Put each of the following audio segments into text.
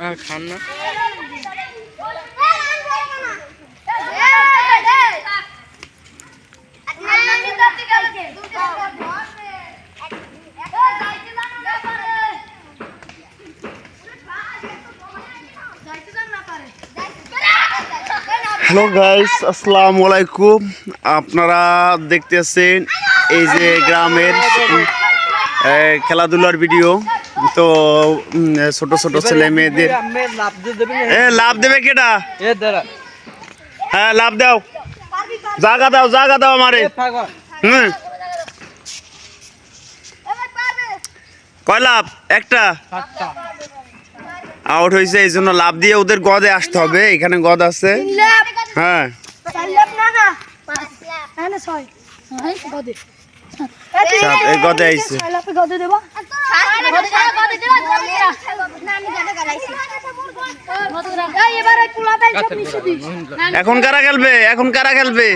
আর খান না hello guys আসসালামু আলাইকুম আপনারা দেখতেছেন এই যে গ্রামের উম, এ, খেলাধুলার ভিডিও তো ছোট ছোট ছেলে মেয়েদের এ লাভ দেবে কেটা হ্যাঁ লাভ দাও। জাগা দাও জাগা দাও আমারে। হুম। কয় লাভ? একটা। আউট হয়েছে এই জন্য লাভ দিয়ে ওদের গদে আসতে হবে। এখানে গদ আছে। হ্যাঁ। চাপ, এই গদে আইছে। এখন কারা খেলবে? এখন কারা খেলবে?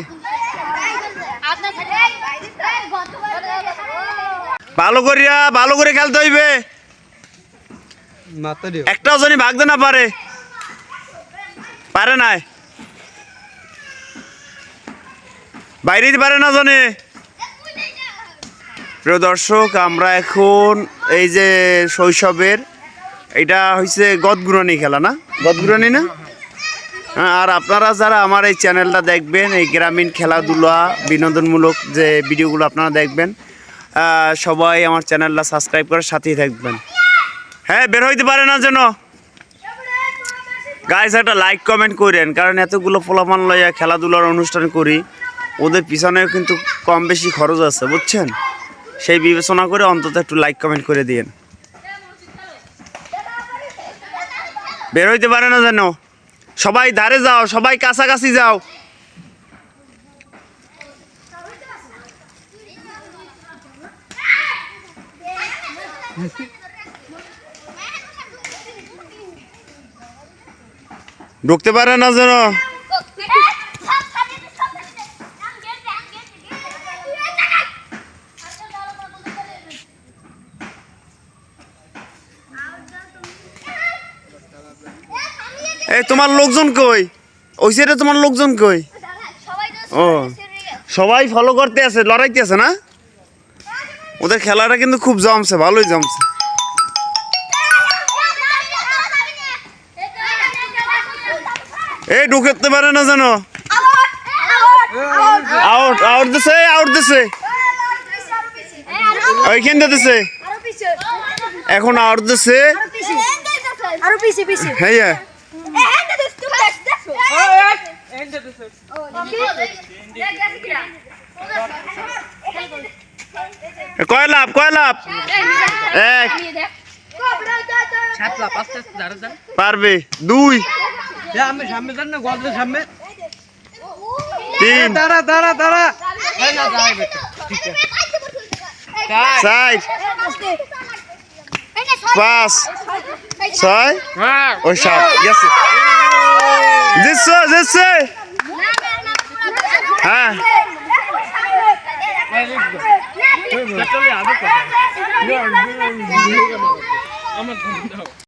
ভালো করিয়া ভালো করে খেলতে হইবে। একটাও জানি ভাগতে না পারে পারে নাই। বাইরে পারে না জানে। প্রিয় দর্শক আমরা এখন এই যে শৈশবের এটা হচ্ছে গদগুরানি খেলা না? গদগুরানি না? হ্যাঁ, আর আপনারা যারা আমার এই চ্যানেলটা দেখবেন এই গ্রামীণ খেলাধুলা বিনোদনমূলক যে ভিডিওগুলো আপনারা দেখবেন সবাই আমার চ্যানেলটা সাবস্ক্রাইব করে সাথেই থাকবেন। হ্যাঁ বের হইতে পারে না যেন? গাইস একটা লাইক কমেন্ট করেন কারণ এতগুলো ফলাফল লইয়া খেলাধুলার অনুষ্ঠান করি ওদের পিছনেও কিন্তু কম বেশি খরচ আছে বুঝছেন? সেই বিবেচনা করে অন্তত একটু লাইক কমেন্ট করে দিয়েন। বের হইতে পারে না যেন। সবাই ধারে যাও, সবাই কাছাকাছি যাও। ঢুকতে পারে না যেন। এই তোমার লোকজন কই? ওই সাইডে তোমার লোকজন কই? ও সবাই ফলো করতে আছে লড়াইতে আছে না? ওদের খেলাটা কিন্তু খুব জমছে ভালোই জমছে। এই ঢুকতে পারে না যেন। আউট আউট দিছে আউট দিছে। ওইখান দিছে। এখন আউট দিছে। আরও পিছে পিছে। হ্যাঁ কয় লাভ কয় লাভ এক সাতটা পাঁচটা দাঁড়া দাঁড়া পারবে দুই এ আমি সামনে যান না গল্পের সামনে তিন দাঁড়া দাঁড়া দাঁড়া এই না দাঁড়া বেটা ঠিক আছে চার পাঁচ ছয় ওই সাত গেছে জিতছে জিতছে হ্যাঁ। আমার